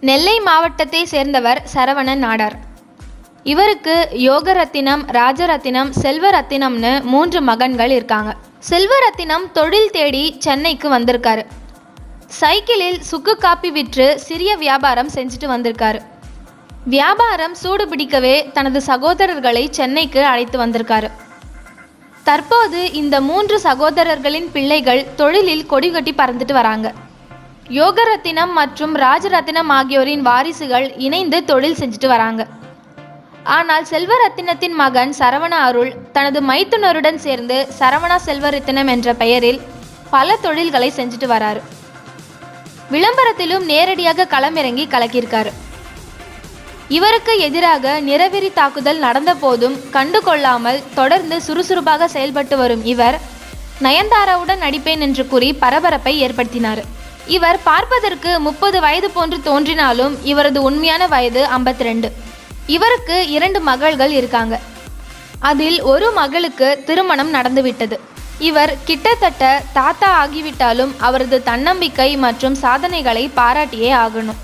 நெல்லை மாவட்டத்தை சேர்ந்தவர் சரவணன் நாடார் இவருக்கு யோகரத்தினம் ராஜரத்தினம் செல்வரத்தினம்னு மூன்று மகன்கள் இருக்காங்க. செல்வரத்தினம் தொழில் தேடி சென்னைக்கு வந்திருக்காரு. சைக்கிளில் சுக்கு காப்பி விற்று சிறிய வியாபாரம் செஞ்சுட்டு வந்திருக்காரு. வியாபாரம் சூடு பிடிக்கவே தனது சகோதரர்களை சென்னைக்கு அழைத்து வந்திருக்காரு. தற்போது இந்த மூன்று சகோதரர்களின் பிள்ளைகள் தொழிலில் கொடிகட்டி பறந்துட்டு வராங்க. யோகரத்தினம் மற்றும் ராஜரத்தினம் ஆகியோரின் வாரிசுகள் இணைந்து தொழில் செஞ்சுட்டு வராங்க. ஆனால் செல்வரத்தினத்தின் மகன் சரவண அருள் தனது மைத்துனருடன் சேர்ந்து சரவணா செல்வரத்தினம் என்ற பெயரில் பல தொழில்களை செஞ்சுட்டு வராரு. விளம்பரத்திலும் நேரடியாக களமிறங்கி கலக்கியிருக்காரு. இவருக்கு எதிராக நிறவெறி தாக்குதல் நடந்த போதும் கண்டு கொள்ளாமல் தொடர்ந்து சுறுசுறுப்பாக செயல்பட்டு வரும் இவர் நயன்தாராவுடன் நடிப்பேன் என்று கூறி பரபரப்பை ஏற்படுத்தினார். இவர் பார்ப்பதற்கு முப்பது வயது போன்று தோன்றினாலும் இவரது உண்மையான வயது 52 இவருக்கு இரண்டு மகள்கள் இருக்காங்க. அதில் ஒரு மகளுக்கு திருமணம் நடந்துவிட்டது. இவர் கிட்டத்தட்ட தாத்தா ஆகிவிட்டாலும் அவரது தன்னம்பிக்கை மற்றும் சாதனைகளை பாராட்டியே ஆகணும்.